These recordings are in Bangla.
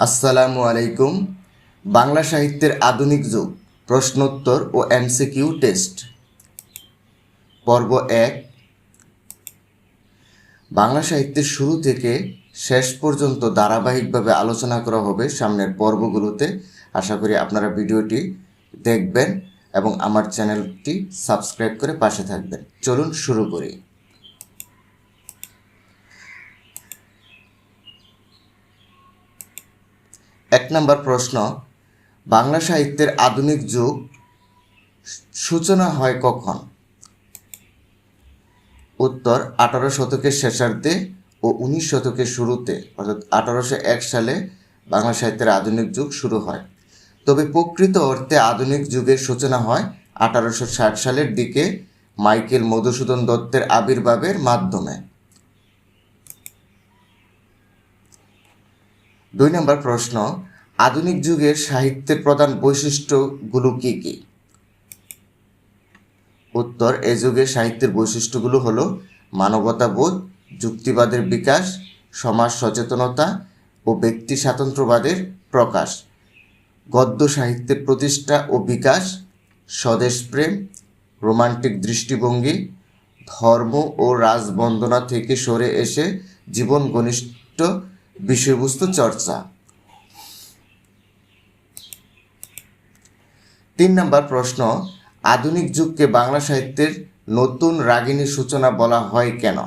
আসসালামু আলাইকুম। বাংলা সাহিত্যের আধুনিক যুগ, প্রশ্নোত্তর ও এমসিকিউ টেস্ট। পর্ব এক। বাংলা সাহিত্যের শুরু থেকে শেষ পর্যন্ত ধারাবাহিকভাবে আলোচনা করা হবে সামনের পর্বগুলোতে। আশা করি আপনারা ভিডিওটি দেখবেন এবং আমার চ্যানেলটি সাবস্ক্রাইব করে পাশে থাকবেন। চলুন শুরু করি। এক নম্বর প্রশ্ন, বাংলা সাহিত্যের আধুনিক যুগ সূচনা হয় কখন? উত্তর, আঠারো শতকের শেষার্ধে ও উনিশ শতকের শুরুতে, অর্থাৎ আঠারোশো এক সালে বাংলা সাহিত্যের আধুনিক যুগ শুরু হয়। তবে প্রকৃত অর্থে আধুনিক যুগের সূচনা হয় আঠারোশো ষাট সালের দিকে মাইকেল মধুসূদন দত্তের আবির্ভাবের মাধ্যমে। দুই নম্বর প্রশ্ন আধুনিক যুগের সাহিত্যের প্রধান বৈশিষ্ট্যগুলো কি কি? উত্তর, এ যুগের সাহিত্যের বৈশিষ্ট্যগুলো হলো মানবতাবোধ, যুক্তিবাদের বিকাশ, সমাজ সচেতনতা ও ব্যক্তি স্বাতন্ত্র্যবাদের প্রকাশ। গদ্য সাহিত্যের প্রতিষ্ঠা ও বিকাশ স্বদেশপ্রেম রোমান্টিক দৃষ্টিভঙ্গি, ধর্ম ও রাজবন্দনা থেকে সরে এসে জীবন ঘনিষ্ঠ বিষয়বস্তু চর্চা। তিন নম্বর প্রশ্ন, আধুনিক যুগকে বাংলা সাহিত্যের নতুন রাগিনী সূচনা বলা হয় কেন?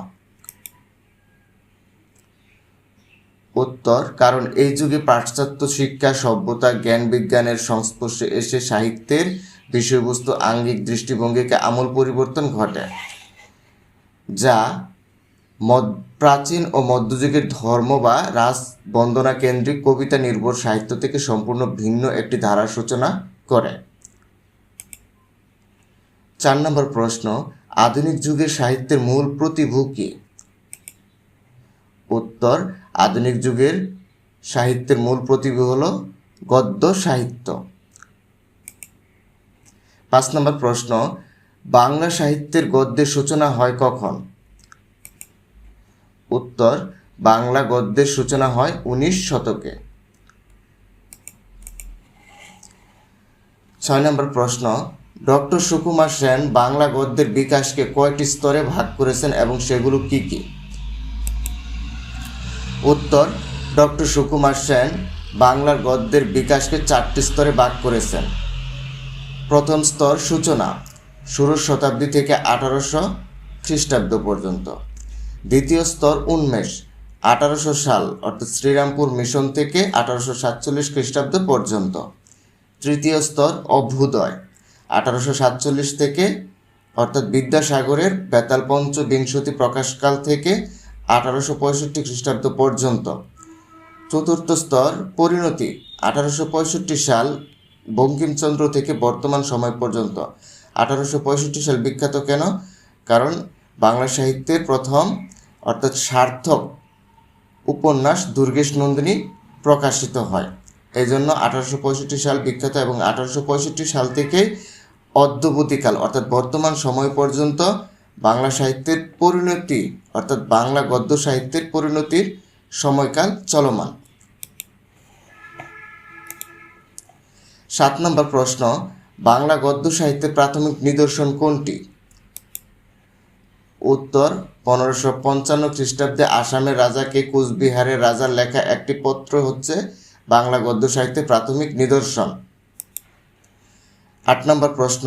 উত্তর, কারণ এই যুগে পাশ্চাত্য শিক্ষা, সভ্যতা, জ্ঞান বিজ্ঞানের সংস্পর্শে এসে সাহিত্যের বিষয়বস্তু, আঙ্গিক দৃষ্টিভঙ্গিকে আমূল পরিবর্তন ঘটে, যা মদ প্রাচীন ও মধ্যযুগের ধর্ম বা রাস বন্দনা কেন্দ্রিক কবিতা নির্ভর সাহিত্য থেকে সম্পূর্ণ ভিন্ন একটি ধারার সূচনা করে। চার নম্বর প্রশ্ন, আধুনিক যুগের সাহিত্যের মূল প্রতিভূ কি? উত্তর, আধুনিক যুগের সাহিত্যের মূল প্রতিভূ হল গদ্য সাহিত্য। পাঁচ নম্বর প্রশ্ন, বাংলা সাহিত্যের গদ্যের সূচনা হয় কখন? উত্তর, বাংলা গদ্যের সূচনা হয় উনিশ শতকে। ছয় নম্বর প্রশ্ন ডক্টর সুকুমার সেন বাংলা গদ্যের বিকাশকে কয়টি স্তরে ভাগ করেছেন এবং সেগুলো কি কি? উত্তর, ডক্টর সুকুমার সেন বাংলার গদ্যের বিকাশকে চারটি স্তরে ভাগ করেছেন। প্রথম স্তর সূচনা, ষোড়শ শতাব্দী থেকে আঠারোশো খ্রিস্টাব্দ পর্যন্ত। দ্বিতীয় স্তর উন্মেষ, আঠারোশো সাল, অর্থাৎ শ্রীরামপুর মিশন থেকে আঠারোশো সাতচল্লিশ খ্রিস্টাব্দ পর্যন্ত। তৃতীয় স্তর অভ্যুদয় আঠারোশো সাতচল্লিশ থেকে, অর্থাৎ বিদ্যাসাগরের বেতাল পঞ্চবিংশতি প্রকাশকাল থেকে আঠারোশো পঁয়ষট্টি খ্রিস্টাব্দ পর্যন্ত। চতুর্থ স্তর, পরিণতি, আঠারোশো পঁয়ষট্টি সাল বঙ্কিমচন্দ্র থেকে বর্তমান সময় পর্যন্ত। আঠারোশো পঁয়ষট্টি সাল বিখ্যাত কেন? কারণ বাংলা সাহিত্যের প্রথম, অর্থাৎ সার্থক উপন্যাস দুর্গেশ নন্দিনী প্রকাশিত হয়। এই জন্য আঠারোশো পঁয়ষট্টি সাল বিখ্যাত এবং আঠারোশো পঁয়ষট্টি সাল থেকে অদ্যবতীকাল, অর্থাৎ বর্তমান সময় পর্যন্ত বাংলা সাহিত্যের পরিণতি, অর্থাৎ বাংলা গদ্য সাহিত্যের পরিণতির সময়কাল চলমান। সাত নম্বর প্রশ্ন, বাংলা গদ্য সাহিত্যের প্রাথমিক নিদর্শন কোনটি? উত্তর, পনেরোশো পঞ্চান্ন খ্রিস্টাব্দে আসামের রাজাকে কুচবিহারের রাজার লেখা একটি পত্র হচ্ছে বাংলা গদ্য সাহিত্যের প্রাথমিক নিদর্শন। আট নম্বর প্রশ্ন,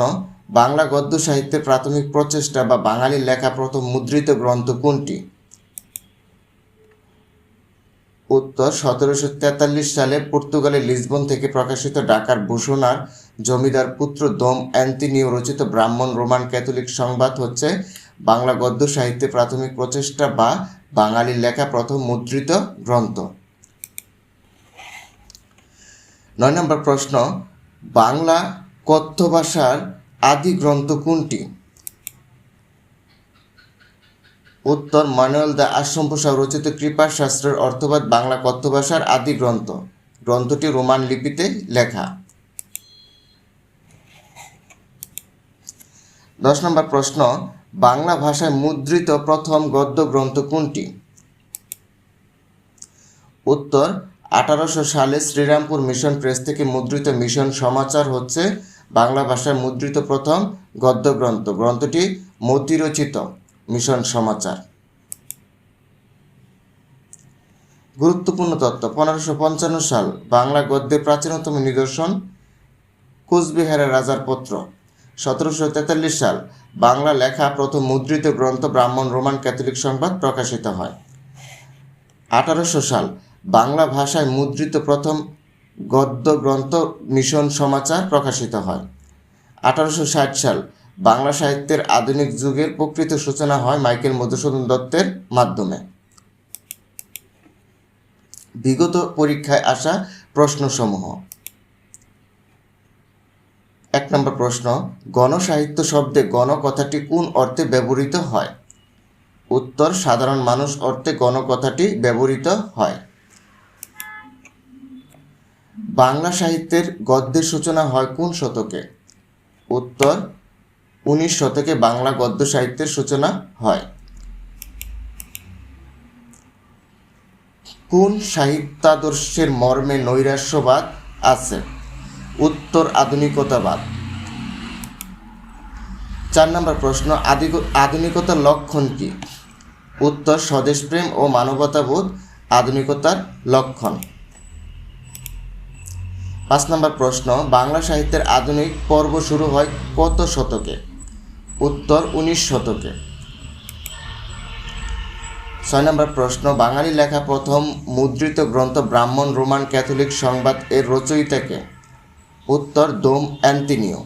বাংলা গদ্য সাহিত্যের প্রাথমিক প্রচেষ্টা বা বাঙালির লেখা প্রথম মুদ্রিত গ্রন্থ কোনটি? উত্তর, সতেরোশো তেতাল্লিশ সালে পর্তুগালের লিসবন থেকে প্রকাশিত ঢাকার ভূষণার জমিদার পুত্র দম অ্যান্তিনিও রচিত ব্রাহ্মণ রোমান ক্যাথলিক সংবাদ হচ্ছে, বাংলা গদ্য সাহিত্যে প্রাথমিক প্রচেষ্টা বা বাঙালির লেখা প্রথম মুদ্রিত গ্রন্থ। নয় নম্বর প্রশ্ন, বাংলা কথ্য ভাষার আদি গ্রন্থ কোনটি? উত্তর, মানুয়েল দা আশ্রম প্রসাদ, রচিত কৃপা শাস্ত্রের অর্থবাদ, বাংলা কথ্য ভাষার আদি গ্রন্থ। গ্রন্থটি রোমান লিপিতে লেখা। দশ নম্বর প্রশ্ন, বাংলা ভাষায় মুদ্রিত প্রথম গদ্য গ্রন্থ কোনটি? উত্তর, আঠারোশো সালে শ্রীরামপুর মিশন প্রেস থেকে মুদ্রিত মিশন সমাচার হচ্ছে বাংলা ভাষায় মুদ্রিত প্রথম গদ্য গ্রন্থ গ্রন্থটি মতিরচিত, মিশন সমাচার। গুরুত্বপূর্ণ তথ্য পনেরোশো পঞ্চান্ন সাল বাংলা গদ্যের প্রাচীনতম নিদর্শন কোচবিহারের রাজার পত্র। সতেরোশো তেতাল্লিশ সাল বাংলা লেখা প্রথম মুদ্রিত গ্রন্থ ব্রাহ্মণ রোমান ক্যাথলিক সংবাদ প্রকাশিত হয়। আঠারোশো সাল বাংলা ভাষায় মুদ্রিত প্রথম গদ্য গ্রন্থ মিশন সমাচার প্রকাশিত হয়। আঠারোশো ষাট সাল বাংলা সাহিত্যের আধুনিক যুগের প্রকৃত সূচনা হয় মাইকেল মধুসূদন দত্তের মাধ্যমে। বিগত পরীক্ষায় আসা প্রশ্নসমূহ। এক নম্বর প্রশ্ন, গণসাহিত্য শব্দে গণ কথাটি কোন অর্থে ব্যবহৃত হয়? উত্তর, সাধারণ মানুষ অর্থে গণ কথাটি ব্যবহৃত হয়। বাংলা সাহিত্যের গদ্যের সূচনা হয় কোন শতকে? উত্তর, উনিশ শতকে বাংলা গদ্য সাহিত্যের সূচনা হয়। কোন সাহিত্যাদর্শের মর্মে নৈরাশ্যবাদ আছে? উত্তর, আধুনিকতাবাদ। চার নম্বর প্রশ্ন আধুনিকতার লক্ষণ কি? উত্তর স্বদেশপ্রেম ও মানবতাবোধ আধুনিকতার লক্ষণ। পাঁচ নম্বর প্রশ্ন, বাংলা সাহিত্যের আধুনিক পর্ব শুরু হয় কত শতকে? উত্তর, উনিশ শতকে। ছয় নম্বর প্রশ্ন, বাঙালি লেখা প্রথম মুদ্রিত গ্রন্থ ব্রাহ্মণ রোমান ক্যাথলিক সংবাদ এর রচয়িতাকে উত্তর দোম অ্যান্তিনিও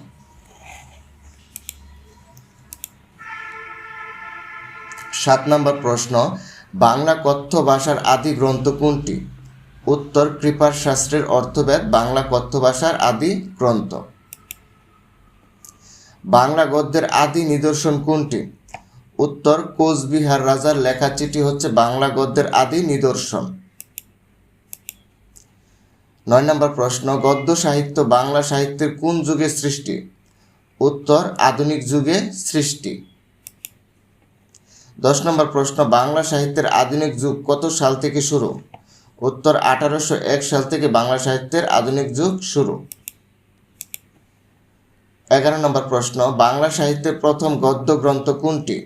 সাত নম্বর প্রশ্ন, বাংলা কথ্য ভাষার আদি গ্রন্থ কোনটি? উত্তর কৃপার শাস্ত্রের অর্থবেদ, বাংলা কথ্য ভাষার আদি গ্রন্থ। বাংলা গদ্যের আদি নিদর্শন কোনটি? উত্তর, কোচবিহার রাজার লেখা চিঠি হচ্ছে বাংলা গদ্যের আদি নিদর্শন। নয় নম্বর প্রশ্ন, গদ্য সাহিত্য বাংলা সাহিত্যের কোন যুগে সৃষ্টি? উত্তর, আধুনিক যুগে সৃষ্টি। দশ নম্বর প্রশ্ন, বাংলা সাহিত্যের আধুনিক যুগ কত সাল থেকে শুরু? উত্তর আঠারোশো এক সাল থেকে বাংলা সাহিত্যের আধুনিক যুগ শুরু। এগারো নম্বর প্রশ্ন, বাংলা সাহিত্যের প্রথম গদ্য গ্রন্থ কোনটি?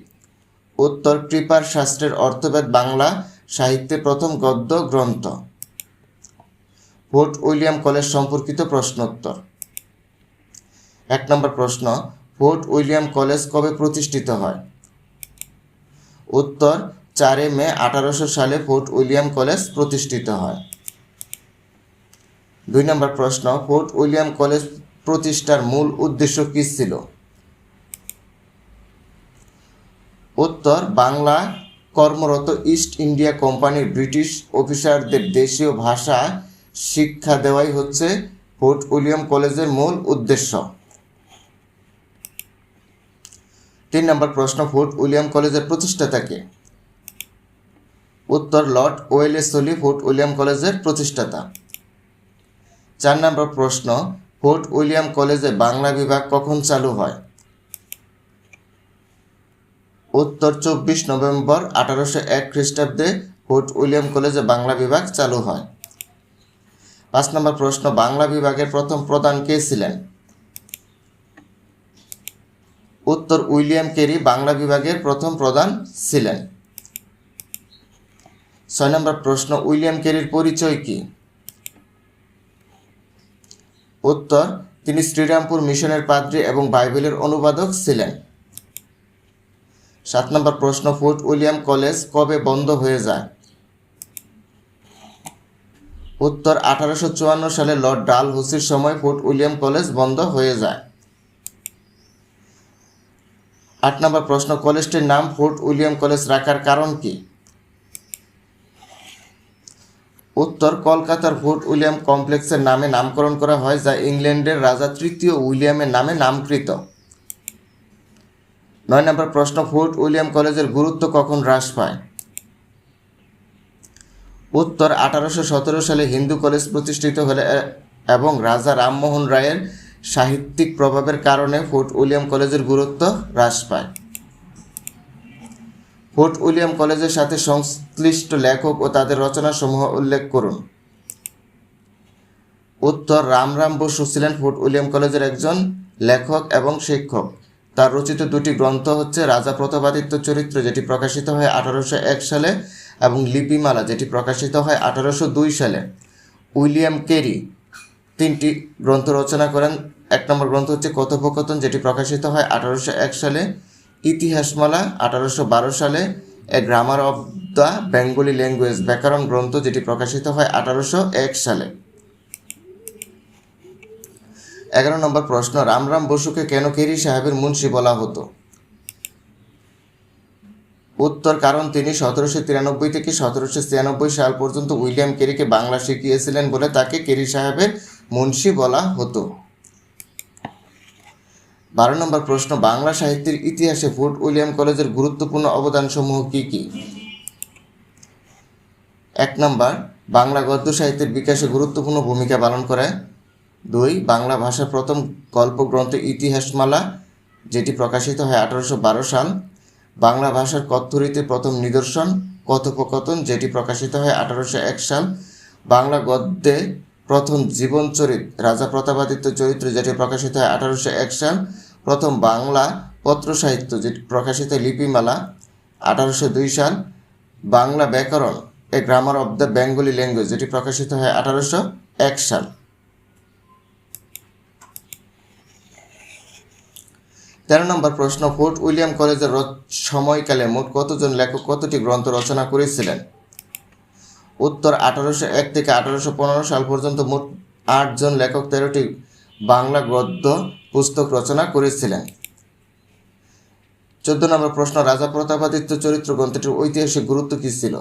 উত্তর, কৃপার শাস্ত্রের অর্থবেদ বাংলা সাহিত্যের প্রথম গদ্য গ্রন্থ। ফোর্ট উইলিয়াম কলেজ সম্পর্কিত প্রশ্নোত্তর। এক নম্বর প্রশ্ন, ফোর্ট উইলিয়াম কলেজ কবে প্রতিষ্ঠিত হয়? উত্তর চারে মে আঠারোশো সালে ফোর্ট উইলিয়াম কলেজ প্রতিষ্ঠিত হয়। দুই নম্বর প্রশ্ন, ফোর্ট উইলিয়াম কলেজ প্রতিষ্ঠার মূল উদ্দেশ্য কী ছিল? উত্তর, বাংলা কর্মরত ইস্ট ইন্ডিয়া কোম্পানির ব্রিটিশ অফিসারদের দেশীয় ভাষা শিক্ষা দেওয়াই হচ্ছে ফোর্ট উইলিয়াম কলেজের মূল উদ্দেশ্য। তিন নম্বর প্রশ্ন, ফোর্ট উইলিয়াম কলেজের প্রতিষ্ঠাতাকে উত্তর লর্ড ওয়েলেসলি ফোর্ট উইলিয়াম কলেজের প্রতিষ্ঠাতা। চার নম্বর প্রশ্ন, ফোর্ট উইলিয়াম কলেজে বাংলা বিভাগ কখন চালু হয়? উত্তর চব্বিশ নভেম্বর আঠারোশো এক খ্রিস্টাব্দে ফোর্ট উইলিয়াম কলেজে বাংলা বিভাগ চালু হয়। পাঁচ নম্বর প্রশ্ন, বাংলা বিভাগের প্রথম প্রধান কে ছিলেন? উত্তর উইলিয়াম কেরি বাংলা বিভাগের প্রথম প্রধান ছিলেন। ছয় নম্বর প্রশ্ন, উইলিয়াম কেরির পরিচয় কি? উত্তর, তিনি শ্রীরামপুর মিশনের পাদ্রী এবং বাইবেলের অনুবাদক ছিলেন। সাত নম্বর প্রশ্ন ফোর্ট উইলিয়াম কলেজ কবে বন্ধ হয়ে যায়? উত্তর, আঠারোশো চুয়ান্ন সালে লর্ড ডাল হুসির সময় ফোর্ট উইলিয়াম কলেজ বন্ধ হয়ে যায়। আট নম্বর প্রশ্ন, কলেজটির নাম ফোর্ট উইলিয়াম কলেজ রাখার কারণ কি? উত্তর কলকাতার ফোর্ট উইলিয়াম কমপ্লেক্সের নামে নামকরণ করা হয়, যা ইংল্যান্ডের রাজা তৃতীয় উইলিয়ামের নামে নামকৃত। নয় নম্বর প্রশ্ন ফোর্ট উইলিয়াম কলেজের গুরুত্ব কখন হ্রাস পায়? উত্তর, আঠারোশো সতেরো সালে হিন্দু কলেজ প্রতিষ্ঠিত হলে এবং রাজা রামমোহন রায়ের সাহিত্যিক প্রভাবের কারণে ফোর্ট উইলিয়াম কলেজের গুরুত্ব হ্রাস পায়। ফোর্ট উইলিয়াম কলেজের সাথে সংশ্লিষ্ট লেখক ও তাদের রচনাসমূহ উল্লেখ করুন। উত্তর রামরাম বসু ছিলেন ফোর্ট উইলিয়াম কলেজের একজন লেখক এবং শিক্ষক। তার রচিত দুটি গ্রন্থ হচ্ছে রাজা প্রতাপাদিত্য চরিত্র, যেটি প্রকাশিত হয় আঠারোশো এক সালে, এবং লিপিমালা, যেটি প্রকাশিত হয় আঠারোশো দুই সালে। উইলিয়াম কেরি তিনটি গ্রন্থ রচনা করেন। এক নম্বর গ্রন্থ হচ্ছে কথোপকথন, যেটি প্রকাশিত হয় আঠারোশো এক সালে। ইতিহাসমালা আঠারোশো বারো সালে a grammar of the Bengali language ব্যাকরণ গ্রন্থ যেটি প্রকাশিত হয় আঠারোশো এক সালে। এগারো নম্বর প্রশ্ন, রামরাম বসুকে কেন কেরি সাহেবের মুন্সি বলা হতো? উত্তর, কারণ তিনি সতেরোশো তিরানব্বই থেকে সতেরোশো ছিয়ানব্বই সাল পর্যন্ত উইলিয়াম কেরিকে বাংলা শিখিয়েছিলেন বলে তাকে কেরি সাহেবের মুন্সি বলা হতো। বারো নম্বর প্রশ্ন, বাংলা সাহিত্যের ইতিহাসে ফোর্ট উইলিয়াম কলেজের গুরুত্বপূর্ণ অবদানসমূহ কী কী? এক নম্বর, বাংলা গদ্য সাহিত্যের বিকাশে গুরুত্বপূর্ণ ভূমিকা পালন করে। দুই, বাংলা ভাষার প্রথম গল্পগ্রন্থ ইতিহাসমালা, যেটি প্রকাশিত হয় আঠারোশো বারো সাল। বাংলা ভাষার কথ্যরীতি প্রথম নিদর্শন, কথোপকথন, যেটি প্রকাশিত হয় আঠারোশো এক সাল। বাংলা গদ্যে প্রথম জীবন জীবনচরিত, রাজা প্রতাপাদিত্য চরিত্র, যেটি প্রকাশিত হয় আঠারোশো এক সাল। প্রথম বাংলা পত্র সাহিত্য যেটি প্রকাশিত লিপিমালা আঠারোশো দুই সাল, বাংলা ব্যাকরণ a grammar of the Bengali language যেটি প্রকাশিত হয় আঠারোশো এক সাল। তেরো নম্বর প্রশ্ন, ফোর্ট উইলিয়াম কলেজের সময়কালে মোট কতজন লেখক কতটি গ্রন্থ রচনা করেছিলেন? উত্তর, আঠারোশো এক থেকে আঠারোশো পনেরো সাল পর্যন্ত মোট আটজন লেখক তেরোটি বাংলা গদ্য পুস্তক রচনা করেছিলেন। চোদ্দ নম্বর প্রশ্ন, রাজা প্রতাপাদিত্য চরিত্র গ্রন্থটির ঐতিহাসিক গুরুত্ব কী ছিল?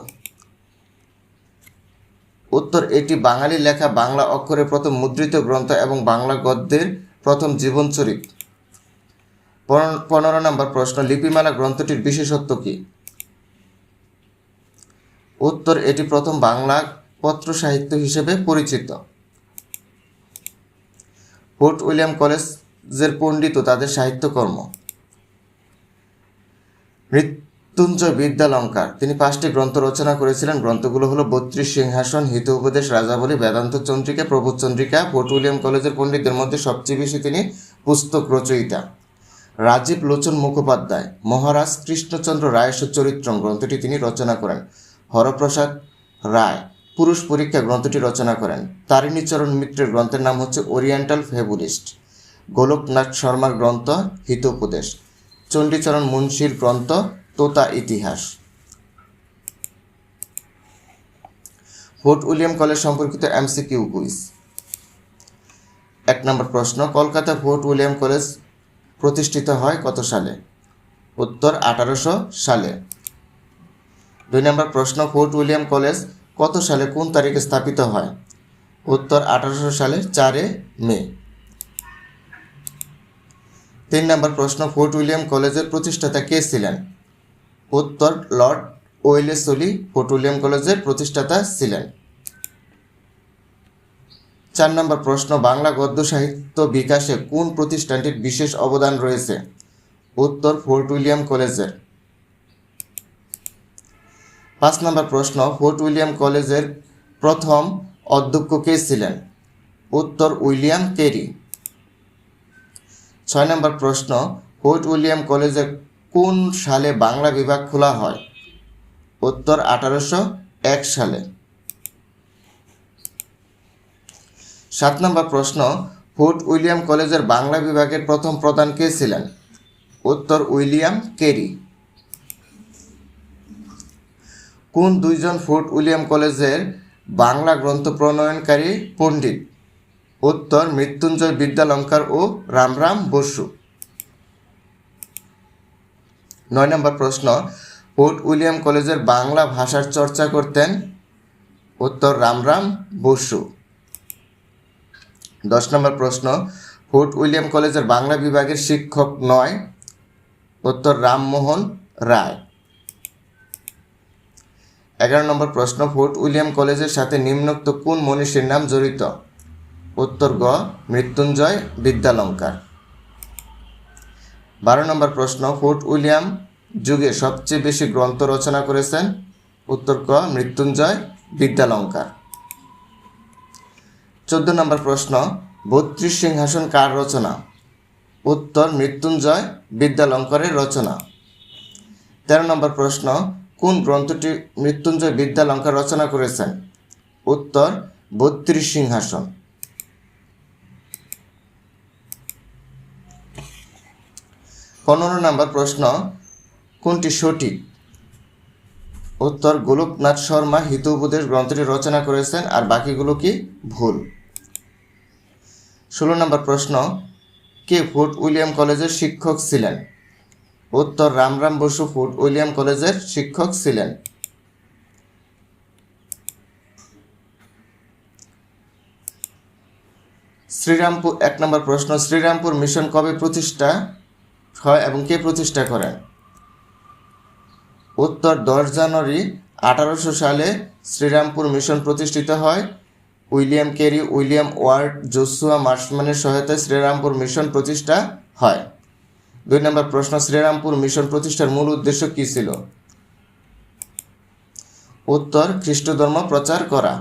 উত্তর, এটি বাঙালি লেখা বাংলা অক্ষরে প্রথম মুদ্রিত গ্রন্থ এবং বাংলা গদ্যের প্রথম জীবনচরিত পনেরো- নম্বর প্রশ্ন, লিপিমালা গ্রন্থটির বিশেষত্ব কি? উত্তর, এটি প্রথম বাংলা পত্র সাহিত্য হিসেবে পরিচিত। ফোর্ট উইলিয়াম কলেজের পণ্ডিত তাদের সাহিত্যকর্ম। মৃত্যুঞ্জয় বিদ্যালঙ্কার, তিনি পাঁচটি গ্রন্থ রচনা করেছিলেন। গ্রন্থগুলো হলো বত্রিশ সিংহাসন, হিত উপদেশ, রাজাবলী, বেদান্ত চন্দ্রিকা, প্রবোধ চন্দ্রিকা ফোর্ট উইলিয়াম কলেজের পণ্ডিতদের মধ্যে সবচেয়ে বেশি তিনি পুস্তক রচয়িতা। রাজীব লোচন মুখোপাধ্যায়, মহারাজ কৃষ্ণচন্দ্র রায়েশ্বর চরিত্রম গ্রন্থটি তিনি রচনা করেন। হরপ্রসাদ রায়, পুরুষ পরীক্ষা গ্রন্থটি রচনা করেন। তারিণীচরণ মিত্রের গ্রন্থের নাম হচ্ছে ওরিয়েন্টাল ফেবুলিস্ট। গোলকনাথ শর্মার গ্রন্থ হিতোপদেশ। চণ্ডীচরণ মুন্সির গ্রন্থ Tota Itihas. Fort William college সম্পর্কিত এমসিকিউ কুইজ। এক নম্বর প্রশ্ন কলকাতা ফোর্ট উইলিয়াম কলেজ প্রতিষ্ঠিত হয় কত সালে? উত্তর, আঠারোশো সালে। দুই নম্বর প্রশ্ন ফোর্ট উইলিয়াম কলেজ কত সালে কোন তারিখে স্থাপিত হয়? উত্তর, আঠারোশো সালে, চারে মে। তিন নম্বর প্রশ্ন, ফোর্ট উইলিয়াম কলেজের প্রতিষ্ঠাতা কে ছিলেন? উত্তর, লর্ড ওয়েলেসলি ফোর্ট উইলিয়াম কলেজের প্রতিষ্ঠাতা ছিলেন। চার নম্বর প্রশ্ন, বাংলা গদ্য সাহিত্য বিকাশে কোন প্রতিষ্ঠানটির বিশেষ অবদান রয়েছে? উত্তর, ফোর্ট উইলিয়াম কলেজের। পাঁচ নম্বর প্রশ্ন, ফোর্ট উইলিয়াম কলেজের প্রথম অধ্যক্ষ কে ছিলেন? উত্তর, উইলিয়াম কেরি। ছয় নম্বর প্রশ্ন ফোর্ট উইলিয়াম কলেজে কোন সালে বাংলা বিভাগ খোলা হয়? উত্তর আঠারোশো এক সালে। সাত নম্বর প্রশ্ন ফোর্ট উইলিয়াম কলেজের বাংলা বিভাগের প্রথম প্রধান কে ছিলেন? উত্তর, উইলিয়াম কেরি। কোন দুইজন ফোর্ট উইলিয়াম কলেজের বাংলা গ্রন্থ প্রণয়নকারী পণ্ডিত? উত্তর মৃত্যুঞ্জয় বিদ্যালঙ্কার ও রামরাম বসু। নয় নম্বর প্রশ্ন ফোর্ট উইলিয়াম কলেজের বাংলা ভাষার চর্চা করতেন উত্তর রামরাম বসু। দশ নম্বর প্রশ্ন ফোর্ট উইলিয়াম কলেজের বাংলা বিভাগের শিক্ষক নয়, উত্তর রামমোহন রায়। এগারো নম্বর প্রশ্ন ফোর্ট উইলিয়াম কলেজের সাথে নিম্নোক্ত কোন মনীষীর নাম জড়িত? উত্তর গ, মৃত্যুঞ্জয় বিদ্যালঙ্কার। বারো নম্বর প্রশ্ন ফোর্ট উইলিয়াম যুগে সবচেয়ে বেশি গ্রন্থ রচনা করেছেন? উত্তর ক, মৃত্যুঞ্জয় বিদ্যালঙ্কার। চোদ্দ নম্বর প্রশ্ন, বত্রিশ সিংহাসন কার রচনা? উত্তর, মৃত্যুঞ্জয় বিদ্যালঙ্করের রচনা। তেরো নম্বর প্রশ্ন, কোন গ্রন্থটি মৃত্যুঞ্জয় বিদ্যালঙ্কার রচনা করেছেন? উত্তর, বত্রিশ সিংহাসন। পনেরো নম্বর প্রশ্ন, কোনটি সঠিক? উত্তর, গোলকনাথ শর্মা হিত উপদেশ গ্রন্থটি রচনা করেছেন, আর বাকিগুলো কি? ভুল। ষোলো নম্বর প্রশ্ন, কে ফোর্ট উইলিয়াম কলেজের শিক্ষক ছিলেন? উত্তর, রামরাম বসু ফোর্ট উইলিয়াম কলেজের শিক্ষক ছিলেন। শ্রীরামপুর, এক নম্বর প্রশ্ন, শ্রীরামপুর মিশন কবে প্রতিষ্ঠা? হয় এবং কে প্রতিষ্ঠা করেন উত্তর, দশ জানুয়ারি আঠারোশো সালে শ্রীরামপুর মিশন প্রতিষ্ঠিত হয়। William Carey, William Ward, Joshua মার্শম্যানের সহায়তায় শ্রীরামপুর মিশন প্রতিষ্ঠা হয়। দুই নম্বর প্রশ্ন, শ্রীরামপুর মিশন প্রতিষ্ঠার মূল উদ্দেশ্য কী ছিল? উত্তর খ্রিস্ট ধর্ম প্রচার করা।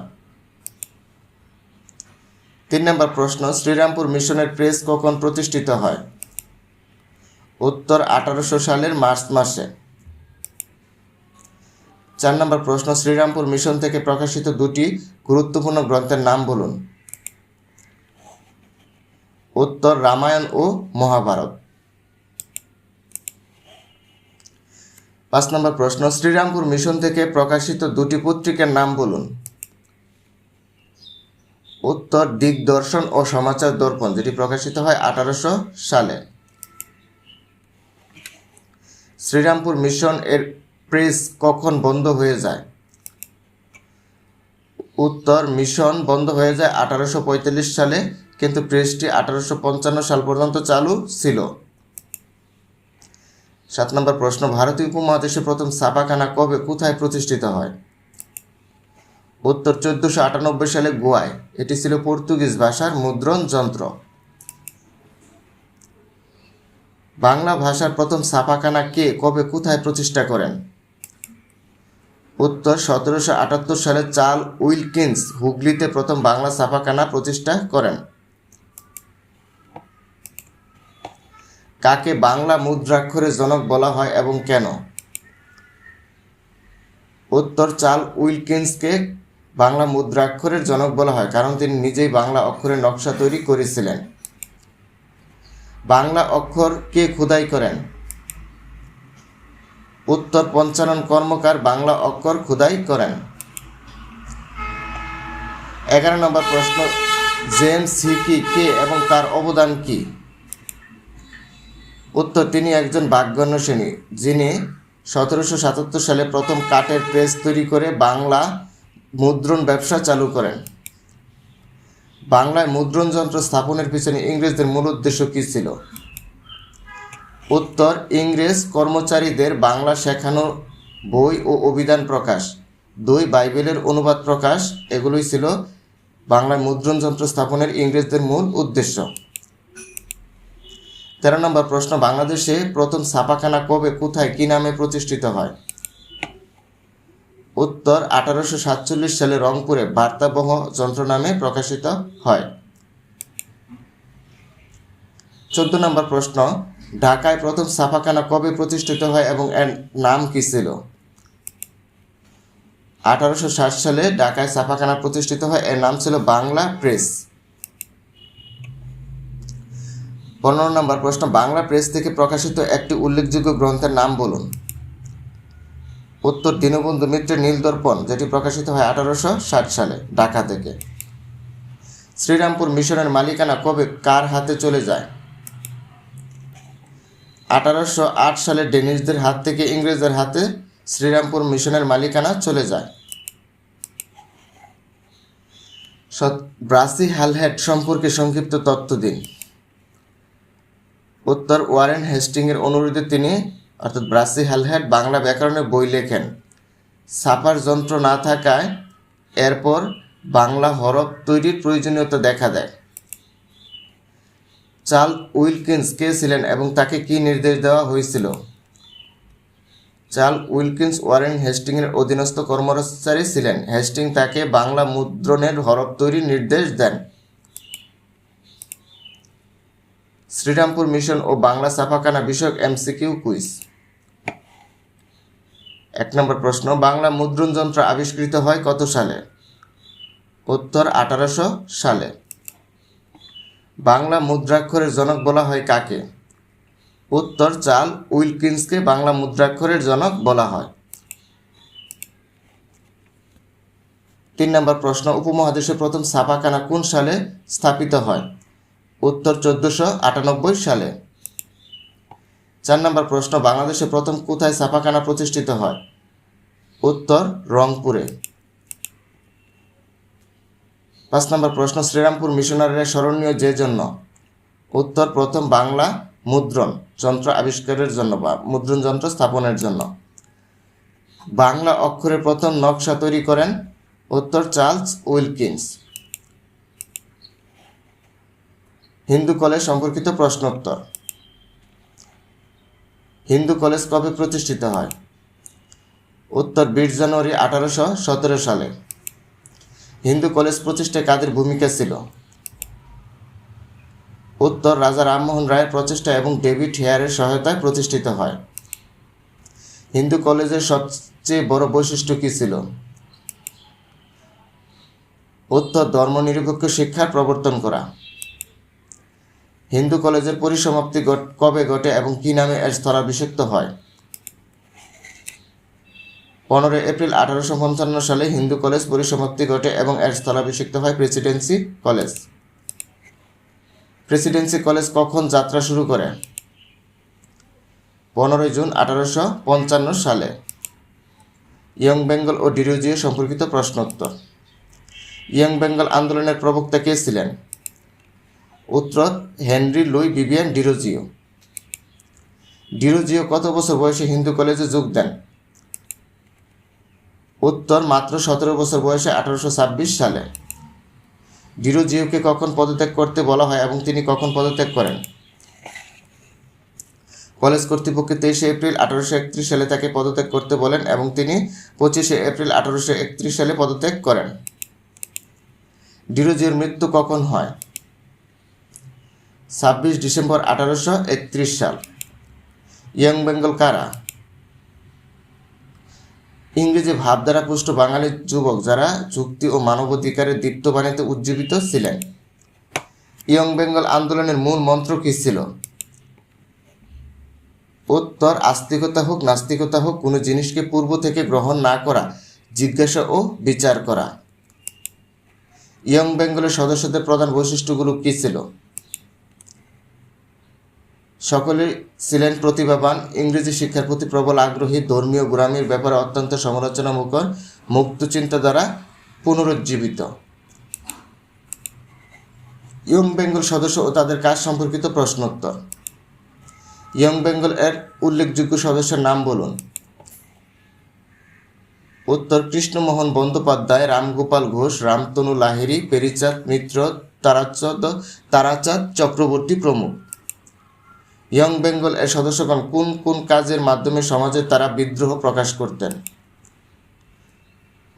তিন নম্বর প্রশ্ন, শ্রীরামপুর মিশনের প্রেস কখন প্রতিষ্ঠিত হয়? উত্তর আঠারোশো সালের মার্চ মাসে। চার নম্বর প্রশ্ন, শ্রীরামপুর মিশন থেকে প্রকাশিত দুটি গুরুত্বপূর্ণ গ্রন্থের নাম বলুন। উত্তর রামায়ণ ও মহাভারত। পাঁচ নম্বর প্রশ্ন, শ্রীরামপুর মিশন থেকে প্রকাশিত দুটি পত্রিকার নাম বলুন। উত্তর দিগদর্শন ও সমাচার দর্পণ, যেটি প্রকাশিত হয় আঠারোশো সালে। শ্রীরামপুর মিশন এর প্রেস কখন বন্ধ হয়ে যায়? উত্তর, মিশন বন্ধ হয়ে যায় আঠারোশো সালে, কিন্তু প্রেসটি আঠারোশো পঞ্চান্ন সাল পর্যন্ত চালু ছিল। সাত নম্বর প্রশ্ন, ভারতীয় উপমহাদেশে প্রথম ছাপাখানা কবে, কোথায় প্রতিষ্ঠিত হয়? উত্তর, চোদ্দশো সালে গোয়ায়। এটি ছিল পর্তুগিজ ভাষার মুদ্রণ যন্ত্র। বাংলা ভাষার প্রথম ছাপাখানা কে কবে কোথায় প্রতিষ্ঠা করেন? উত্তর সতেরোশো আটাত্তর সালে চার্ল উইলকিন্স হুগলিতে প্রথম বাংলা ছাপাখানা প্রতিষ্ঠা করেন। কাকে বাংলা মুদ্রাক্ষরের জনক বলা হয় এবং কেন? উত্তর চার্ল উইলকিন্সকে বাংলা মুদ্রাক্ষরের জনক বলা হয় কারণ তিনি নিজেই বাংলা অক্ষরের নকশা তৈরি করেছিলেন। বাংলা অক্ষর কে খোদাই করেন? উত্তর পঞ্চানন কর্মকার বাংলা অক্ষর খোদাই করেন। এগারো নম্বর প্রশ্ন, জেমস হিকি কে এবং তার অবদান কি? উত্তর, তিনি একজন বাগ্যন্য শ্রেণি, যিনি সতেরোশো সাতাত্তর সালে প্রথম কাঠের প্রেস তৈরি করে বাংলা মুদ্রণ ব্যবসা চালু করেন। বাংলায় মুদ্রণ যন্ত্র স্থাপনের পিছনে ইংরেজদের মূল উদ্দেশ্য কী ছিল? উত্তর, ইংরেজ কর্মচারীদের বাংলা শেখানো বই ও অভিধান প্রকাশ। দুই, বাইবেলের অনুবাদ প্রকাশ। এগুলোই ছিল বাংলায় মুদ্রণ যন্ত্র স্থাপনের ইংরেজদের মূল উদ্দেশ্য। তেরো নম্বর প্রশ্ন, বাংলাদেশে প্রথম ছাপাখানা কবে, কোথায়, কী নামে প্রতিষ্ঠিত হয়? উত্তর আঠারোশো সাতচল্লিশ সালে রংপুরে বার্তাবহ যন্ত্র নামে প্রকাশিত হয়। চোদ্দ নম্বর প্রশ্ন, ঢাকায় প্রথম ছাপাখানা কবে প্রতিষ্ঠিত হয় এবং এর নাম কী ছিল? আঠারোশো ষাট সালে ঢাকায় ছাপাখানা প্রতিষ্ঠিত হয়, এর নাম ছিল বাংলা প্রেস। পনেরো নম্বর প্রশ্ন, বাংলা প্রেস থেকে প্রকাশিত একটি উল্লেখযোগ্য গ্রন্থের নাম বলুন। উত্তর দীনবন্ধু মিত্রের নীলদর্পণ, যেটি প্রকাশিত হয় আঠারোশো ষাট সালে, ঢাকা থেকে। শ্রীরামপুর মিশনের মালিকানা কবে, কার হাতে চলে যায়? আঠারোশো আট সালে ডেনিশদের হাত থেকে ইংরেজদের হাতে শ্রীরামপুর মিশনের মালিকানা চলে যায়। ব্রাসি হ্যালহেড সম্পর্কে সংক্ষিপ্ত তথ্য দিন। উত্তর ওয়ারেন হেস্টিংয়ের অনুরোধে তিনি অর্থাৎ ব্রাসি হ্যালহেড বাংলা ব্যাকরণের বই লেখেন। ছাপার যন্ত্র না থাকায় এরপর বাংলা হরফ তৈরির প্রয়োজনীয়তা দেখা দেয়। চার্ল উইলকিন্স কে ছিলেন এবং তাকে কি নির্দেশ দেওয়া হয়েছিল? চার্ল উইলকিন্স ওয়ারেন হেস্টিংয়ের অধীনস্থ কর্মচারী ছিলেন। হেস্টিং তাকে বাংলা মুদ্রণের হরফ তৈরির নির্দেশ দেন। শ্রীরামপুর মিশন ও বাংলা ছাপাখানা বিষয়ক এমসিকিউ কুইজ। এক নম্বর প্রশ্ন, বাংলা মুদ্রণ যন্ত্র আবিষ্কৃত হয় কত সালে? উত্তর, আঠারোশো সালে। বাংলা মুদ্রাক্ষরের জনক বলা হয় কাকে? উত্তর চাল উইলকিন্সকে বাংলা মুদ্রাক্ষরের জনক বলা হয়। তিন নম্বর প্রশ্ন, উপমহাদেশের প্রথম ছাপাখানা কোন সালে স্থাপিত হয়? উত্তর চোদ্দোশো আটানব্বই সালে। চার নম্বর প্রশ্ন, বাংলাদেশে প্রথম কোথায় ছাপাখানা প্রতিষ্ঠিত হয়? উত্তর, রংপুরে। পাঁচ নম্বর প্রশ্ন, শ্রীরামপুর মিশনারিরা স্মরণীয় যে জন্য? উত্তর, প্রথম বাংলা মুদ্রণ যন্ত্র আবিষ্কারের জন্য বা মুদ্রণ যন্ত্র স্থাপনের জন্য। বাংলা অক্ষরের প্রথম নকশা তৈরি করেন উত্তর চার্লস উইলকিন্স। হিন্দু কলেজ সম্পর্কিত প্রশ্নোত্তর। হিন্দু কলেজ কবে প্রতিষ্ঠিত হয়? উত্তর বিশ জানুয়ারি আঠারোশো সতেরো সালে। হিন্দু কলেজ প্রতিষ্ঠায় কাদের ভূমিকা ছিল? উত্তর রাজা রামমোহন রায়ের প্রচেষ্টা এবং ডেভিড হেয়ারের সহায়তায় প্রতিষ্ঠিত হয়। হিন্দু কলেজের সবচেয়ে বড় বৈশিষ্ট্য কী ছিল? উত্তর ধর্মনিরপেক্ষ শিক্ষার প্রবর্তন করা। হিন্দু কলেজের পরিসমাপ্তি কবে ঘটে এবং কী নামে এর স্থলাভিষিক্ত হয়? পনেরোই এপ্রিল আঠারোশো পঞ্চান্ন সালে হিন্দু কলেজ পরিসমাপ্তি ঘটে এবং এর স্থলাভিষিক্ত হয় প্রেসিডেন্সি কলেজ। প্রেসিডেন্সি কলেজ কখন যাত্রা শুরু করে? পনেরোই জুন আঠারোশো পঞ্চান্ন সালে। ইয়ং বেঙ্গল ও ডিরোজিও সম্পর্কিত প্রশ্নোত্তর। ইয়ং বেঙ্গল আন্দোলনের প্রবক্তা কে ছিলেন? উত্তর হেনরি লুই বিবিয়ান ডিরোজিও। ডিরোজিও কত বছর বয়সে হিন্দু কলেজে যোগ দেন? উত্তর মাত্র সতেরো বছর বয়সে আঠারোশো ছাব্বিশ সালে। ডিরোজিওকে কখন পদত্যাগ করতে বলা হয় এবং তিনি কখন পদত্যাগ করেন? কলেজ কর্তৃপক্ষ তেইশে এপ্রিল আঠারোশো একত্রিশ সালে তাকে পদত্যাগ করতে বলেন এবং তিনি পঁচিশে এপ্রিল আঠারোশো একত্রিশ সালে পদত্যাগ করেন। ডিরোজিওর মৃত্যু কখন হয়? ছাব্বিশ ডিসেম্বর আঠারোশো একত্রিশ সাল। ইয়ং বেঙ্গল কারা? ইংরেজি ভাবধারা পুষ্ট বাঙালি যুবক যারা যুক্তি ও মানবাধিকারের দীপ্তবাণীতে উজ্জীবিত ছিলেন। ইয়ং বেঙ্গল আন্দোলনের মূল মন্ত্র কী ছিল? উত্তর, আস্তিকতা হোক, নাস্তিকতা হোক, কোনো জিনিসকে পূর্ব থেকে গ্রহণ না করা, জিজ্ঞাসা ও বিচার করা। ইয়ং বেঙ্গলের সদস্যদের প্রধান বৈশিষ্ট্যগুলো কী ছিল? সকলেই ছিলেন প্রতিভাবান। ইংরেজি শিক্ষার প্রতি প্রবল আগ্রহী ধর্মীয় গোড়ামির ব্যাপারে অত্যন্ত সমালোচনামুখর মুক্ত চিন্তা দ্বারা পুনরুজ্জীবিত। ইয়ং বেঙ্গল সদস্য ও তাদের কাজ সম্পর্কিত প্রশ্নোত্তর। ইয়ং বেঙ্গল এর উল্লেখযোগ্য সদস্যের নাম বলুন। উত্তর, কৃষ্ণমোহন বন্দ্যোপাধ্যায়, রামগোপাল ঘোষ, রামতনু লাহিড়ী, পেরিচাঁদ মিত্র তারাচাঁদ তারাচাঁদ চক্রবর্তী প্রমুখ। ইয়ং বেঙ্গল এর সদস্যগণ কোন কোন কাজের মাধ্যমে সমাজে তারা বিদ্রোহ প্রকাশ করতেন?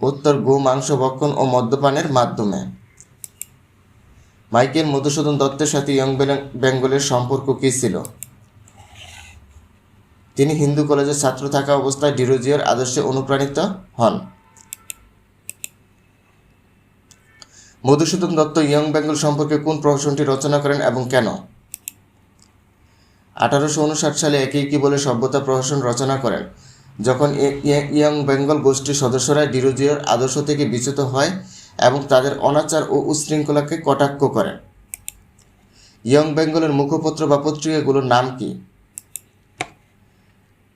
উত্তর, গো, মাংস, ভক্ষণ ও মদ্যপানের মাধ্যমে। মাইকেল মধুসূদন দত্তের সাথে ইয়ং বেঙ্গলের সম্পর্ক কী ছিল? তিনি হিন্দু কলেজের ছাত্র থাকা অবস্থায় ডিরোজিওর আদর্শে অনুপ্রাণিত হন। মধুসূদন দত্ত ইয়ং বেঙ্গল সম্পর্কে কোন প্রহসনটি রচনা করেন এবং কেন? আঠারোশো উনষাট সালে একে কি বলে সভ্যতা প্রহসন রচনা করেন। যখন ইয়ং বেঙ্গল গোষ্ঠীর সদস্যরা ডিরোজিওর আদর্শ থেকে বিচ্যুত হয় এবং তাদের অনাচার ও উশৃঙ্খলাকে কটাক্ষ করেন। ইয়ং বেঙ্গলের মুখপত্র বা পত্রিকাগুলোর নাম কি?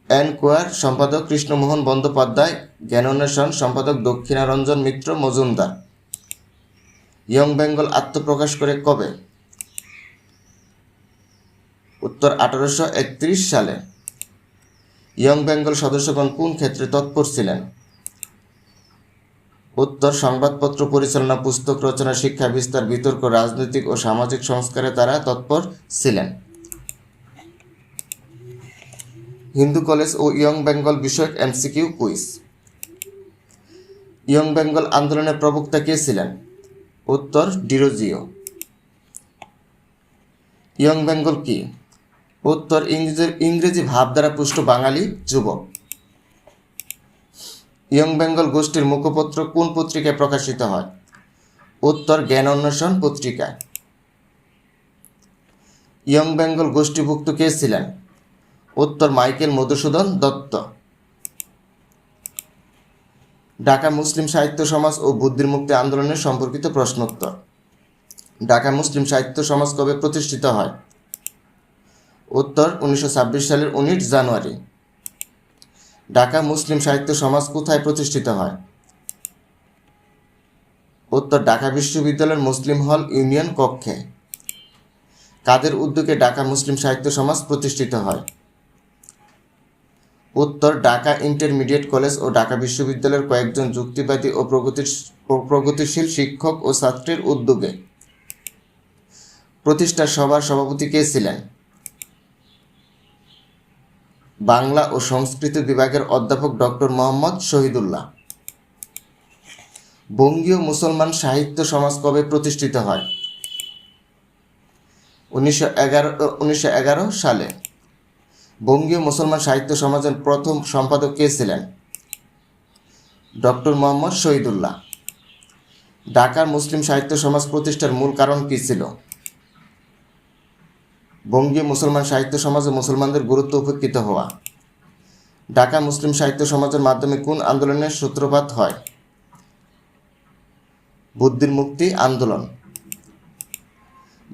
এনকোয়ার সম্পাদক কৃষ্ণমোহন বন্দ্যোপাধ্যায় জ্ঞানোন্বেষণ সম্পাদক দক্ষিণারঞ্জন মিত্র মজুমদার। ইয়ং বেঙ্গল আত্মপ্রকাশ করে কবে? উত্তর আঠারোশো একত্রিশ সালে। ইয়ং বেঙ্গল সদস্যগণ কোন ক্ষেত্রে তৎপর ছিলেন? উত্তর সংবাদপত্র পরিচালনা, পুস্তক রচনা, শিক্ষা বিস্তার, বিতর্ক, রাজনৈতিক ও সামাজিক সংস্কারে তারা তৎপর ছিলেন। হিন্দু কলেজ ও ইয়ং বেঙ্গল বিষয়ক এমসিকিউ কুইজ। ইয়ং বেঙ্গল আন্দোলনের প্রবক্তা কে ছিলেন? উত্তর ডিরোজিও। ইয়ং বেঙ্গল কি? উত্তর ইংরেজি ইংরেজি ভাব দ্বারা পুষ্ট বাঙালি যুবক। ইয়ং বেঙ্গল গোষ্ঠীর মুখপত্র কোন পত্রিকায় প্রকাশিত হয়? উত্তর জ্ঞান অন্বেষণ পত্রিকায়। ইয়ং বেঙ্গল গোষ্ঠীভুক্ত কে ছিলেন? উত্তর মাইকেল মধুসূদন দত্ত। ঢাকা মুসলিম সাহিত্য সমাজ ও বুদ্ধির মুক্তি আন্দোলনের সম্পর্কিত প্রশ্নোত্তর। ঢাকা মুসলিম সাহিত্য সমাজ কবে প্রতিষ্ঠিত হয়? উত্তর উনিশশো ছাব্বিশ সালের উনিশ জানুয়ারি। ঢাকা মুসলিম সাহিত্য সমাজ কোথায় প্রতিষ্ঠিত হয়? উত্তর, ঢাকা বিশ্ববিদ্যালয়ের মুসলিম হল ইউনিয়ন কক্ষে। কাদের উদ্যোগে ঢাকা মুসলিম সাহিত্য সমাজ প্রতিষ্ঠিত হয়? উত্তর, ঢাকা ইন্টারমিডিয়েট কলেজ ও ঢাকা বিশ্ববিদ্যালয়ের কয়েকজন যুক্তিবাদী ও প্রগতির প্রগতিশীল শিক্ষক ও ছাত্রের উদ্যোগে। প্রতিষ্ঠা সভার সভাপতি কে ছিলেন? বাংলা ও সংস্কৃত বিভাগের অধ্যাপক ডক্টর মোহাম্মদ শহীদুল্লাহ। বঙ্গীয় মুসলমান সাহিত্য সমাজ কবে প্রতিষ্ঠিত হয়? উনিশশো এগারো উনিশশো সালে। বঙ্গীয় মুসলমান সাহিত্য সমাজের প্রথম সম্পাদক কে ছিলেন? ডক্টর মোহাম্মদ শহীদুল্লাহ। ঢাকার মুসলিম সাহিত্য সমাজ প্রতিষ্ঠার মূল কারণ কী ছিল? বঙ্গীয় মুসলমান সাহিত্য সমাজে মুসলমানদের গুরুত্ব উপেক্ষিত হওয়া। ঢাকা মুসলিম সাহিত্য সমাজের মাধ্যমে কোন আন্দোলনের সূত্রপাত হয়? বুদ্ধির মুক্তি আন্দোলন।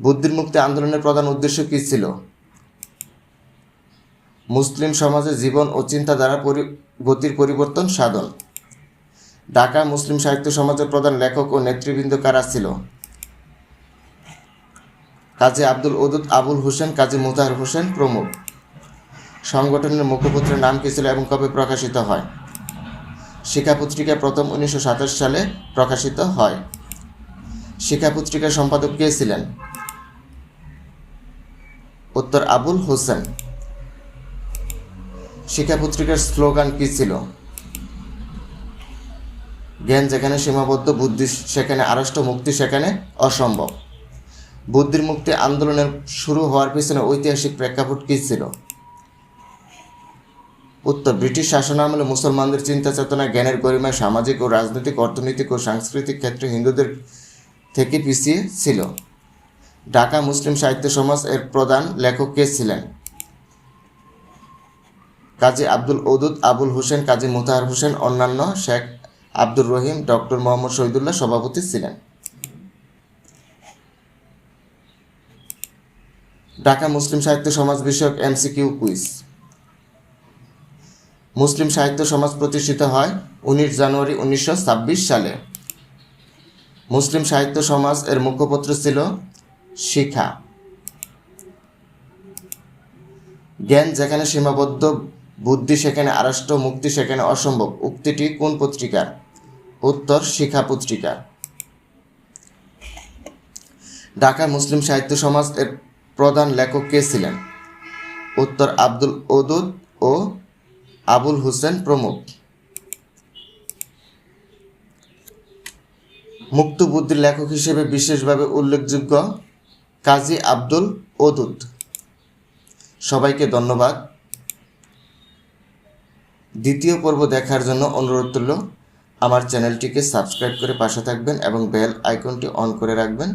বুদ্ধির মুক্তি আন্দোলনের প্রধান উদ্দেশ্য কী ছিল? মুসলিম সমাজে জীবন ও চিন্তাধারা গতির পরিবর্তন সাধন। ঢাকা মুসলিম সাহিত্য সমাজের প্রধান লেখক ও নেতৃবৃন্দ কারা ছিল? কাজী আব্দুল ওদুদ আবুল হোসেন, কাজী মুতাহার হোসেন প্রমুখ। সংগঠনের মুখপত্রের নাম কী ছিল এবং কবে প্রকাশিত হয়? শিক্ষা পত্রিকা প্রথম উনিশশো সাতাশ সালে প্রকাশিত হয়। শিক্ষা পত্রিকার সম্পাদক কে ছিলেন? উত্তর, আবুল হোসেন। শিক্ষা পত্রিকার স্লোগান কি ছিল? জ্ঞান যেখানে সীমাবদ্ধ, বুদ্ধি সেখানে আড়ষ্ট, মুক্তি সেখানে অসম্ভব। বুদ্ধির মুক্তি আন্দোলনের শুরু হওয়ার পিছনে ঐতিহাসিক প্রেক্ষাপট কী ছিল? উত্তর, ব্রিটিশ শাসন আমলে মুসলমানদের চিন্তা চেতনা, জ্ঞানের গরিমায় সামাজিক ও রাজনৈতিক, অর্থনৈতিক ও সাংস্কৃতিক ক্ষেত্রে হিন্দুদের থেকে পিছিয়ে ছিল। ঢাকা মুসলিম সাহিত্য সমাজ এর প্রধান লেখক কে ছিলেন? কাজী আব্দুল ওদুদ, আবুল হোসেন, কাজী মুতাহার হোসেন, অন্যান্য শেখ আব্দুর রহিম, ডক্টর মোহাম্মদ শহীদুল্লাহ সভাপতি ছিলেন। ঢাকা মুসলিম সাহিত্য সমাজ বিষয়ক এমসিকিউ কুইজ। মুসলিম সাহিত্য সমাজ প্রতিষ্ঠিত হয় উনিশ জানুয়ারি উনিশশো ছাব্বিশ সালে। মুসলিম সাহিত্য সমাজ এর মুখপত্র ছিল শিখা। জ্ঞান যেখানে সীমাবদ্ধ, বুদ্ধি সেখানে আড়ষ্ট, মুক্তি সেখানে অসম্ভব, উক্তিটি কোন পত্রিকার? উত্তর, শিখা পত্রিকা ঢাকা মুসলিম সাহিত্য সমাজ এর প্রধান লেখক কে ছিলেন? উত্তর আব্দুল ওদুদ ও আবুল হোসেন প্রমুখ। মুক্ত বুদ্ধির লেখক হিসেবে বিশেষভাবে উল্লেখযোগ্য কাজী আব্দুল ওদুদ সবাইকে ধন্যবাদ। দ্বিতীয় পর্ব দেখার জন্য অনুরোধ তুলল আমার চ্যানেলটিকে সাবস্ক্রাইব করে পাশে থাকবেন এবং বেল আইকনটি অন করে রাখবেন।